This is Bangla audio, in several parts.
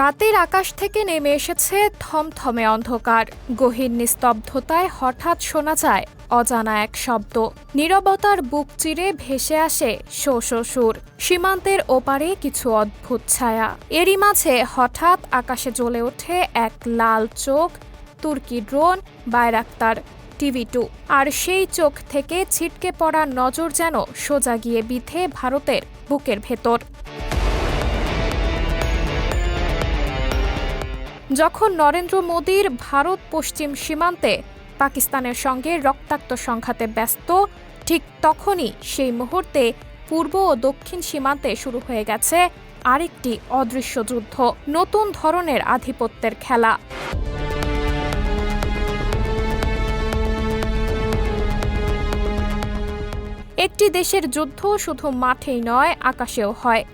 রাতের আকাশ থেকে নেমে এসেছে থমথমে অন্ধকার। গহীন নিস্তব্ধতায় হঠাৎ শোনা যায় অজানা এক শব্দ। নীরবতার বুক চিরে ভেসে আসে শো শো সুর। সীমান্তের ওপারে কিছু অদ্ভুত ছায়া। এরই মাঝে হঠাৎ আকাশে জ্বলে ওঠে এক লাল চোখ, তুর্কি ড্রোন বায়রাক্তার টিভি টু। আর সেই চোখ থেকে ছিটকে পড়া নজর যেন সোজা গিয়ে বিধে ভারতের বুকের ভেতর। যখন নরেন্দ্র মোদীর ভারত পশ্চিম সীমান্তে পাকিস্তানের সঙ্গে রক্তাক্ত সংঘাতে ব্যস্ত, ঠিক তখনই সেই মুহূর্তে পূর্ব ও দক্ষিণ সীমান্তে শুরু হয়ে গেছে আরেকটি অদৃশ্য যুদ্ধ, নতুন ধরনের আধিপত্যের খেলা। একটি দেশের যুদ্ধ শুধু মাঠেই নয়, আকাশেও হয়।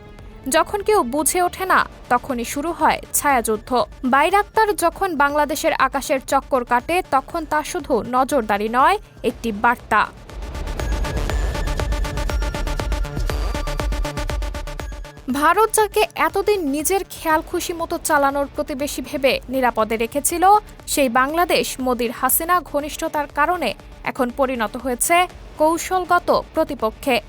যখন কেউ বুঝে ওঠে না, তখনই শুরু হয় ছায়াযুদ্ধ। বাইরাক্তার যখন বাংলাদেশের আকাশের চক্কর কাটে, তখন তা শুধু নজরদারি নয়, একটি বার্তা। ভারত যাকে এতদিন নিজের খেয়াল খুশি মতো চালানোর প্রতিবেশী ভেবে নিরাপদে রেখেছিল, সেই বাংলাদেশ মোদির হাসিনা ঘনিষ্ঠতার কারণে এখন পরিণত হয়েছে কৌশলগত প্রতিপক্ষে।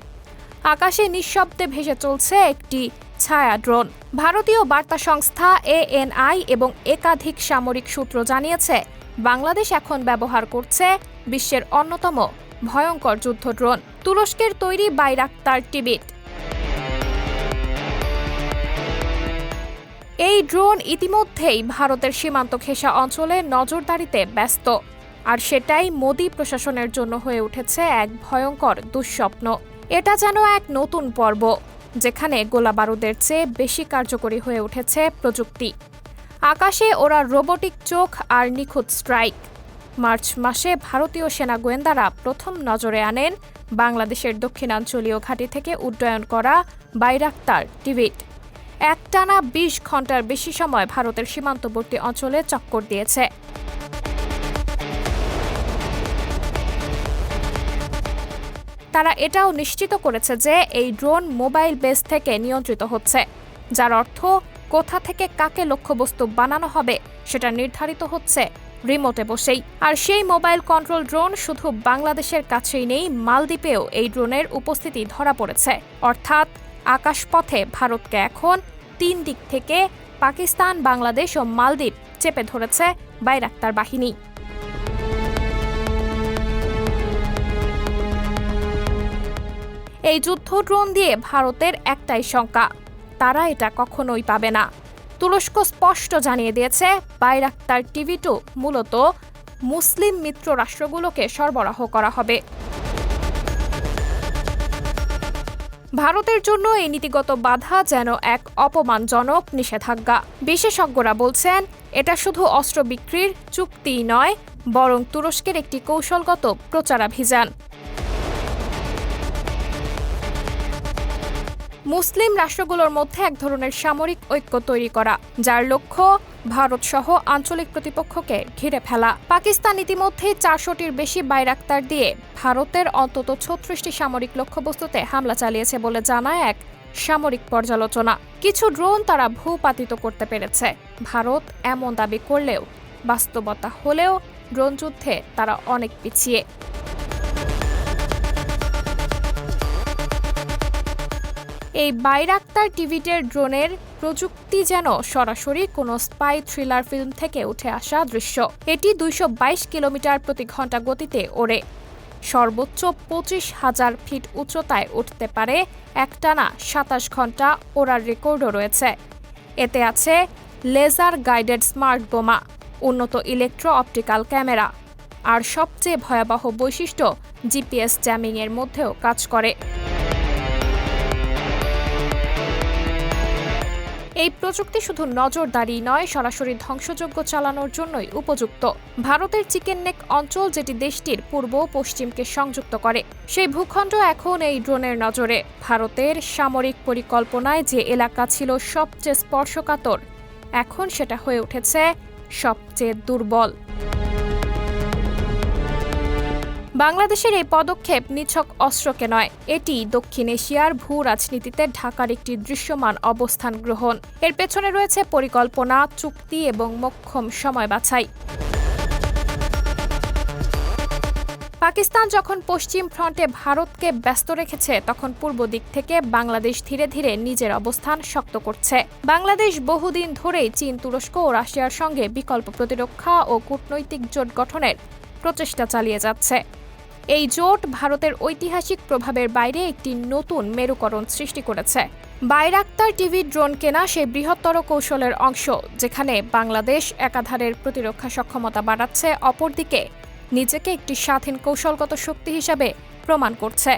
আকাশে নিঃশব্দে ভেসে চলছে একটি ছায়া ড্রোন। ভারতীয় বার্তা সংস্থা এএনআই এবং একাধিক সামরিক সূত্র জানিয়েছে, বাংলাদেশ এখন ব্যবহার করছে বিশ্বের অন্যতম ভয়ঙ্কর যুদ্ধ ড্রোন, তুরস্কের তৈরি বাইরাক্তার টিবিট। এই ড্রোন ইতিমধ্যেই ভারতের সীমান্ত ঘেঁষা অঞ্চলে নজরদারিতে ব্যস্ত, আর সেটাই মোদী প্রশাসনের জন্য হয়ে উঠেছে এক ভয়ঙ্কর দুঃস্বপ্ন। এটা যেন এক নতুন পর্ব, যেখানে গোলা বারুদের চেয়ে বেশি কার্যকরী হয়ে উঠেছে প্রযুক্তি। আকাশে ওরা রোবটিক চোখ আর নিখুঁত স্ট্রাইক। মার্চ মাসে ভারতীয় সেনা গোয়েন্দারা প্রথম নজরে আনেন বাংলাদেশের দক্ষিণাঞ্চলীয় ঘাঁটি থেকে উড্ডয়ন করা বাইরাক্তার টিভিট। একটানা বিশ ঘণ্টার বেশি সময় ভারতের সীমান্তবর্তী অঞ্চলে চক্কর দিয়েছে। তারা এটাও নিশ্চিত করেছে যে এই ড্রোন মোবাইল বেস থেকে নিয়ন্ত্রিত হচ্ছে, যার অর্থ কোথা থেকে কাকে লক্ষ্যবস্তু বানানো হবে সেটা নির্ধারিত হচ্ছে রিমোটে বসেই। আর সেই মোবাইল কন্ট্রোল ড্রোন শুধু বাংলাদেশের কাছেই নেই, মালদ্বীপেও এই ড্রোনের উপস্থিতি ধরা পড়েছে। অর্থাৎ আকাশপথে ভারতকে এখন তিন দিক থেকে পাকিস্তান, বাংলাদেশ ও মালদ্বীপ চেপে ধরেছে বাইরাক্তার বাহিনী। এই যুদ্ধ ড্রোন দিয়ে ভারতের একটাই শঙ্কা, তারা এটা কখনোই পাবে না। তুরস্ক স্পষ্ট জানিয়ে দিয়েছে, বাইরাক্তার টিভি টু মূলত মুসলিম মিত্র রাষ্ট্রগুলোকে সরবরাহ করা হবে। ভারতের জন্য এই নীতিগত বাধা যেন এক অপমানজনক নিষেধাজ্ঞা। বিশেষজ্ঞরা বলছেন, এটা শুধু অস্ত্র বিক্রির চুক্তিই নয়, বরং তুরস্কের একটি কৌশলগত প্রচারাভিযান। মুসলিম রাষ্ট্রগুলোর মধ্যে এক ধরনের সামরিক ঐক্য তৈরি করা, যার লক্ষ্য ভারত সহ আঞ্চলিক প্রতিপক্ষকে ঘিরে ফেলা। পাকিস্তান ইতিমধ্যে চারশোটির বেশি বাইরাক্তার দিয়ে ভারতের অন্তত ছত্রিশটি সামরিক লক্ষ্যবস্তুতে হামলা চালিয়েছে বলে জানায় এক সামরিক পর্যালোচনা। কিছু ড্রোন তারা ভূপাতিত করতে পেরেছে। ভারত এমন দাবি করলেও বাস্তবতা হলেও ড্রোন যুদ্ধে তারা অনেক পিছিয়ে। এই বাইরাক্তার টিভিটের ড্রোনের প্রযুক্তি যেন সরাসরি কোনো স্পাই থ্রিলার ফিল্ম থেকে উঠে আসা দৃশ্য। এটি দুইশো বাইশ কিলোমিটার প্রতি ঘণ্টা গতিতে ওড়ে। সর্বোচ্চ পঁচিশ হাজার ফিট উচ্চতায় উঠতে পারে একটানা সাতাশ ঘণ্টা ওড়ার রেকর্ডও রয়েছে। এতে আছে লেজার গাইডেড স্মার্ট বোমা, উন্নত ইলেকট্রো অপটিক্যাল ক্যামেরা আর সবচেয়ে ভয়াবহ বৈশিষ্ট্য জিপিএস জ্যামিংয়ের মধ্যেও কাজ করে। এই প্রযুক্তি শুধু নজরদারি নয়, সরাসরি ধ্বংসযোগ্য চালানোর জন্যই উপযুক্ত। ভারতের চিকেন নেক অঞ্চল, যেটি দেশটির পূর্ব পশ্চিমকে সংযুক্ত করে, সেই ভূখণ্ড এখন এই ড্রোনের নজরে। ভারতের সামরিক পরিকল্পনায় যে এলাকা ছিল সবচেয়ে স্পর্শকাতর, এখন সেটা হয়ে উঠেছে সবচেয়ে দুর্বল। বাংলাদেশের এই পদক্ষেপ নিছক অস্ত্রকে নয়। এটি দক্ষিণ এশিয়ার ভূ রাজনীতিতে ঢাকার একটি দৃশ্যমান অবস্থান গ্রহণ। এর পেছনে রয়েছে পরিকল্পনা, চুক্তি এবং মক্ষম সময় বাছাই। পাকিস্তান যখন পশ্চিম ফ্রন্টে ভারতকে ব্যস্ত রেখেছে, তখন পূর্ব দিক থেকে বাংলাদেশ ধীরে ধীরে নিজের অবস্থান শক্ত করছে। বাংলাদেশ বহুদিন ধরেই চীন, তুরস্ক ও রাশিয়ার সঙ্গে বিকল্প প্রতিরক্ষা ও কূটনৈতিক জোট গঠনের প্রচেষ্টা চালিয়ে যাচ্ছে। এই জোট ভারতের ঐতিহাসিক প্রভাবের বাইরে একটি নতুন মেরুকরণ সৃষ্টি করেছে। বাইরাক্তার টিভি ড্রোন কেনা সেই বৃহত্তর কৌশলের অংশ, যেখানে বাংলাদেশ একাধারের প্রতিরক্ষা সক্ষমতা বাড়াচ্ছে, অপরদিকে নিজেকে একটি স্বাধীন কৌশলগত শক্তি হিসাবে প্রমাণ করছে।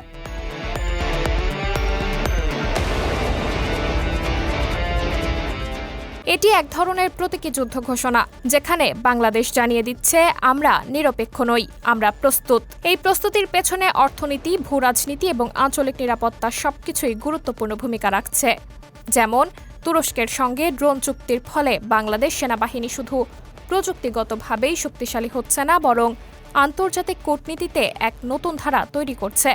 এটি এক ধরনের প্রতীকী যুদ্ধ ঘোষণা, যেখানে বাংলাদেশ জানিয়ে দিচ্ছে, আমরা নিরপেক্ষ নই, আমরা প্রস্তুত। এই প্রস্তুতির পেছনে অর্থনীতি ভূ রাজনীতি এবং আঞ্চলিক নিরাপত্তা সবকিছুই গুরুত্বপূর্ণ ভূমিকা রাখছে। যেমন, তুরস্কের সঙ্গে ড্রোন চুক্তির ফলে বাংলাদেশ সেনাবাহিনী শুধু প্রযুক্তিগতভাবেই শক্তিশালী হচ্ছে না, বরং আন্তর্জাতিক কূটনীতিতে এক নতুন ধারা তৈরি করছে।